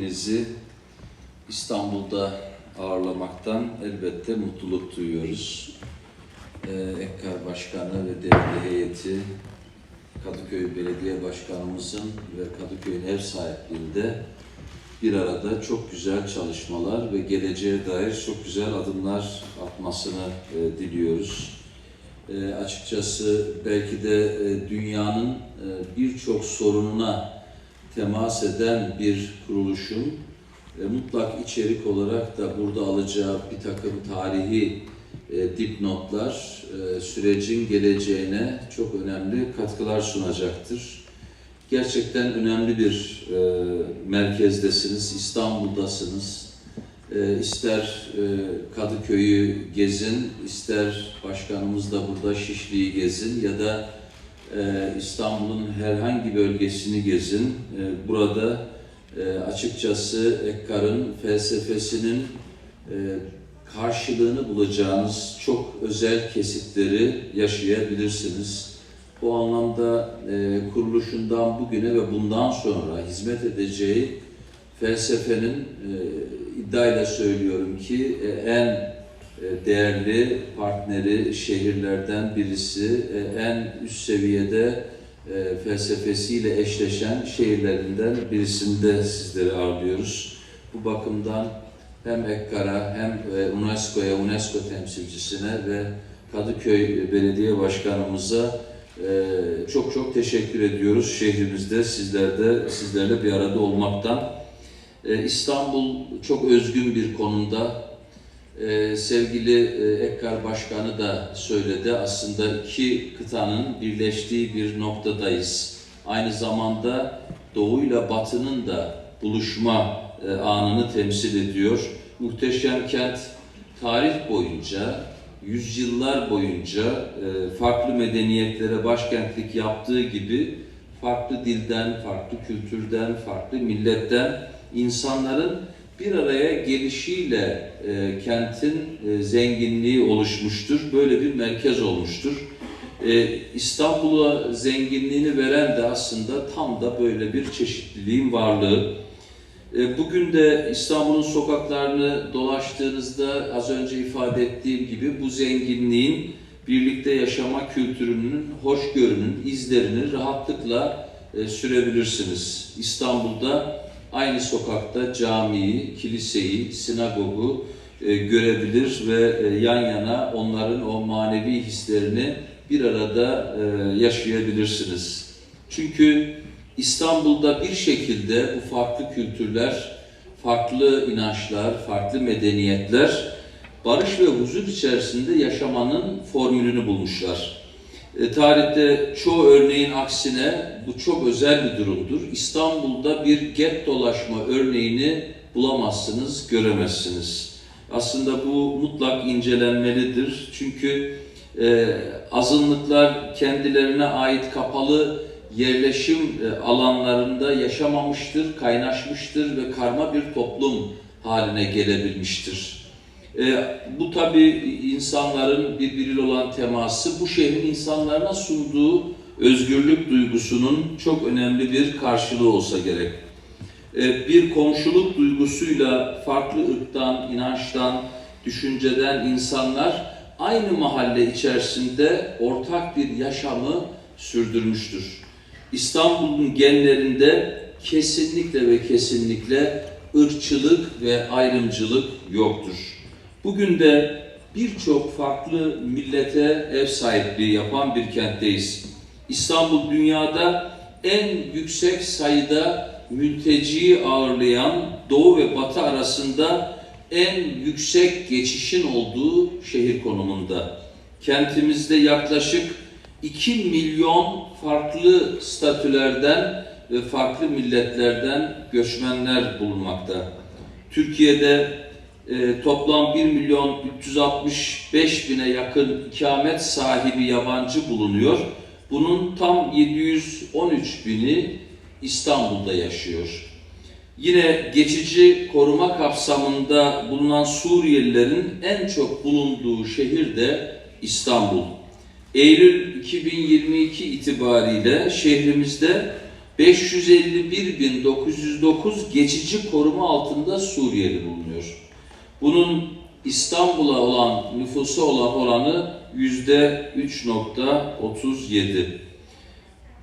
Sizi İstanbul'da ağırlamaktan elbette mutluluk duyuyoruz. Ee, Ekkar Başkanı ve devlet heyeti, Kadıköy Belediye Başkanımızın ve Kadıköy'ün ev sahipliğinde bir arada çok güzel çalışmalar ve geleceğe dair çok güzel adımlar atmasını e, diliyoruz. E, açıkçası belki de e, dünyanın e, birçok sorununa temas eden bir kuruluşun e, mutlak içerik olarak da burada alacağı bir takım tarihi e, dipnotlar e, sürecin geleceğine çok önemli katkılar sunacaktır. Gerçekten önemli bir e, merkezdesiniz, İstanbul'dasınız. E, ister e, Kadıköy'ü gezin, ister başkanımız da burada Şişli'yi gezin ya da İstanbul'un herhangi bölgesini gezin. E, burada e, açıkçası Ekkar'ın felsefesinin e, karşılığını bulacağınız çok özel kesitleri yaşayabilirsiniz. Bu anlamda e, kuruluşundan bugüne ve bundan sonra hizmet edeceği felsefenin iddiayla söylüyorum ki en değerli partneri şehirlerden birisi, e, en üst seviyede e, felsefesiyle eşleşen şehirlerinden birisinde sizleri ağırlıyoruz. Bu bakımdan hem Ekkar'a hem e, UNESCO'ya, UNESCO temsilcisine ve Kadıköy Belediye Başkanımıza e, çok çok teşekkür ediyoruz. Şehrimizde sizlerde sizlerle bir arada olmaktan. E, İstanbul çok özgün bir konumda. Ee, sevgili e, Ekkar Başkanı da söyledi. Aslında iki kıtanın birleştiği bir noktadayız. Aynı zamanda doğuyla batının da buluşma e, anını temsil ediyor. Muhteşem kent tarih boyunca, yüzyıllar boyunca e, farklı medeniyetlere başkentlik yaptığı gibi farklı dilden, farklı kültürden, farklı milletten insanların bir araya gelişiyle e, kentin e, zenginliği oluşmuştur. Böyle bir merkez olmuştur. E, İstanbul'a zenginliğini veren de aslında tam da böyle bir çeşitliliğin varlığı. E, bugün de İstanbul'un sokaklarını dolaştığınızda az önce ifade ettiğim gibi bu zenginliğin birlikte yaşama kültürünün, hoşgörünün izlerini rahatlıkla e, sürebilirsiniz. İstanbul'da aynı sokakta camiyi, kiliseyi, sinagogu e, görebilir ve e, yan yana onların o manevi hislerini bir arada e, yaşayabilirsiniz. Çünkü İstanbul'da bir şekilde bu farklı kültürler, farklı inançlar, farklı medeniyetler barış ve huzur içerisinde yaşamanın formülünü bulmuşlar. E, tarihte çoğu örneğin aksine bu çok özel bir durumdur. İstanbul'da bir gettolaşma örneğini bulamazsınız, göremezsiniz. Aslında bu mutlak incelenmelidir. Çünkü e, azınlıklar kendilerine ait kapalı yerleşim e, alanlarında yaşamamıştır, kaynaşmıştır ve karma bir toplum haline gelebilmiştir. E, bu tabi insanların birbiriyle olan teması, bu şehrin insanlarına sunduğu özgürlük duygusunun çok önemli bir karşılığı olsa gerek. E, bir komşuluk duygusuyla farklı ırktan, inançtan, düşünceden insanlar aynı mahalle içerisinde ortak bir yaşamı sürdürmüştür. İstanbul'un genlerinde kesinlikle ve kesinlikle ırkçılık ve ayrımcılık yoktur. Bugün de birçok farklı millete ev sahipliği yapan bir kentteyiz. İstanbul dünyada en yüksek sayıda mülteciyi ağırlayan Doğu ve Batı arasında en yüksek geçişin olduğu şehir konumunda. Kentimizde yaklaşık 2 milyon farklı statülerden ve farklı milletlerden göçmenler bulunmakta. Türkiye'de e, toplam 1 milyon 365 bine yakın ikamet sahibi yabancı bulunuyor. Bunun tam 713 bini İstanbul'da yaşıyor. Yine geçici koruma kapsamında bulunan Suriyelilerin en çok bulunduğu şehir de İstanbul. Eylül 2022 itibariyle şehrimizde 551.909 geçici koruma altında Suriyeli bulunuyor. Bunun İstanbul'a olan nüfusu olan oranı yüzde 3.37.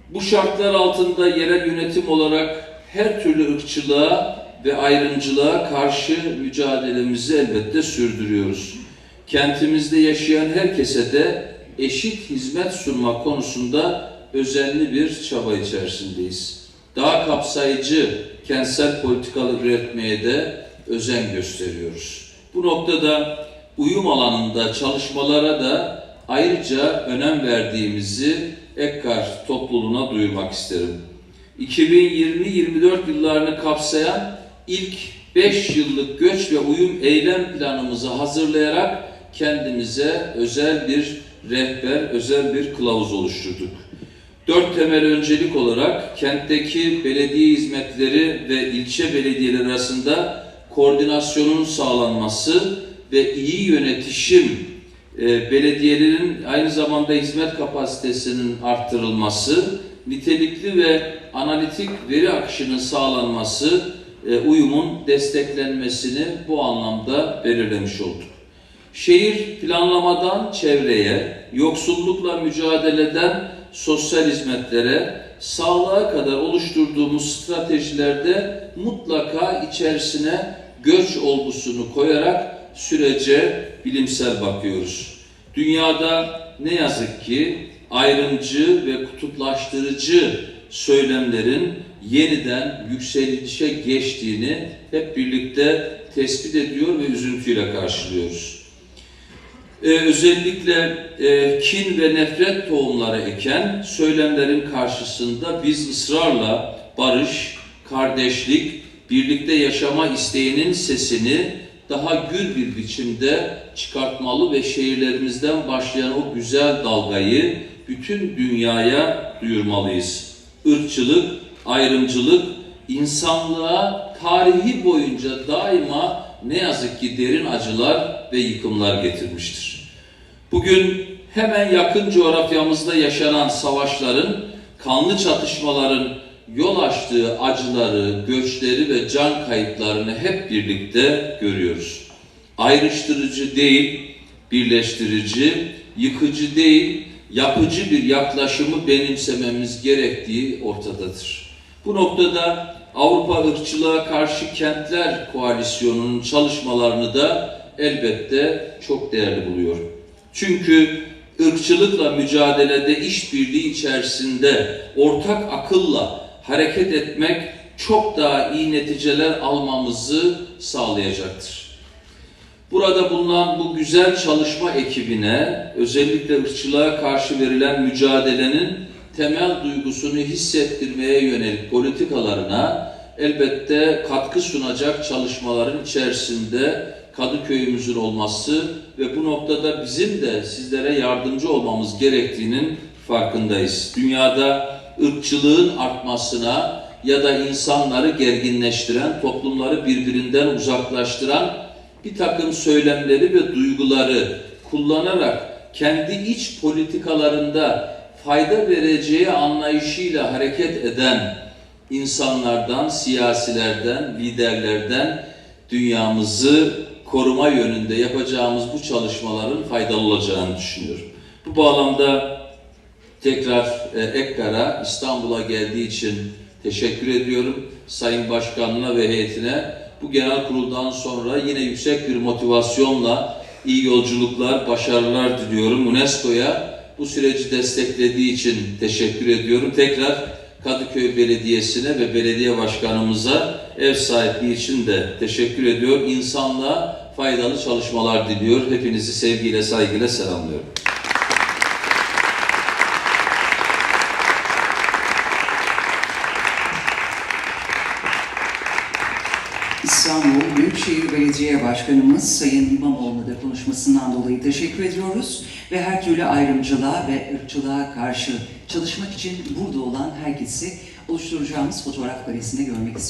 Bu şartlar altında yerel yönetim olarak her türlü ırkçılığa ve ayrımcılığa karşı mücadelemizi elbette sürdürüyoruz. Kentimizde yaşayan herkese de eşit hizmet sunma konusunda özenli bir çaba içerisindeyiz. Daha kapsayıcı kentsel politikalar üretmeye de özen gösteriyoruz. Bu noktada uyum alanında çalışmalara da ayrıca önem verdiğimizi Ekkar topluluğuna duyurmak isterim. 2020-24 yıllarını kapsayan ilk 5 yıllık göç ve uyum eylem planımızı hazırlayarak kendimize özel bir rehber, özel bir kılavuz oluşturduk. Dört temel öncelik olarak kentteki belediye hizmetleri ve ilçe belediyeleri arasında koordinasyonun sağlanması ve iyi yönetişim e, belediyelerin aynı zamanda hizmet kapasitesinin arttırılması, nitelikli ve analitik veri akışının sağlanması, e, uyumun desteklenmesini bu anlamda belirlemiş olduk. Şehir planlamadan çevreye, yoksullukla mücadeleden sosyal hizmetlere, sağlığa kadar oluşturduğumuz stratejilerde mutlaka içerisine göç olgusunu koyarak sürece bilimsel bakıyoruz. Dünyada ne yazık ki ayrımcı ve kutuplaştırıcı söylemlerin yeniden yükselişe geçtiğini hep birlikte tespit ediyor ve üzüntüyle karşılıyoruz. Ee, özellikle e, kin ve nefret tohumları eken söylemlerin karşısında biz ısrarla barış, kardeşlik, birlikte yaşama isteğinin sesini daha gür bir biçimde çıkartmalı ve şehirlerimizden başlayan o güzel dalgayı bütün dünyaya duyurmalıyız. Irkçılık, ayrımcılık, insanlığa tarihi boyunca daima ne yazık ki derin acılar ve yıkımlar getirmiştir. Bugün hemen yakın coğrafyamızda yaşanan savaşların, kanlı çatışmaların yol açtığı acıları, göçleri ve can kayıplarını hep birlikte görüyoruz. Ayrıştırıcı değil, birleştirici, yıkıcı değil, yapıcı bir yaklaşımı benimsememiz gerektiği ortadadır. Bu noktada Avrupa Irkçılığa Karşı Kentler Koalisyonu'nun çalışmalarını da elbette çok değerli buluyorum. Çünkü ırkçılıkla mücadelede işbirliği içerisinde ortak akılla hareket etmek çok daha iyi neticeler almamızı sağlayacaktır. Burada bulunan bu güzel çalışma ekibine özellikle ırkçılığa karşı verilen mücadelenin temel duygusunu hissettirmeye yönelik politikalarına elbette katkı sunacak çalışmaların içerisinde Kadıköy'ümüzün olması ve bu noktada bizim de sizlere yardımcı olmamız gerektiğinin farkındayız. Dünyada ırkçılığın artmasına ya da insanları gerginleştiren, toplumları birbirinden uzaklaştıran bir takım söylemleri ve duyguları kullanarak kendi iç politikalarında fayda vereceği anlayışıyla hareket eden insanlardan, siyasilerden, liderlerden dünyamızı koruma yönünde yapacağımız bu çalışmaların faydalı olacağını düşünüyorum. Bu bağlamda tekrar e, Ekkar'a İstanbul'a geldiği için teşekkür ediyorum. Sayın Başkanına ve heyetine bu genel kuruldan sonra yine yüksek bir motivasyonla iyi yolculuklar, başarılar diliyorum. UNESCO'ya bu süreci desteklediği için teşekkür ediyorum. Tekrar Kadıköy Belediyesi'ne ve belediye başkanımıza ev sahipliği için de teşekkür ediyor. İnsanlığa faydalı çalışmalar diliyor. Hepinizi sevgiyle, saygıyla selamlıyorum. İstanbul Büyükşehir Belediye Başkanımız Sayın İmamoğlu'na da konuşmasından dolayı teşekkür ediyoruz ve her türlü ayrımcılığa ve ırkçılığa karşı çalışmak için burada olan herkesi oluşturacağımız fotoğraf karesinde görmek istiyoruz.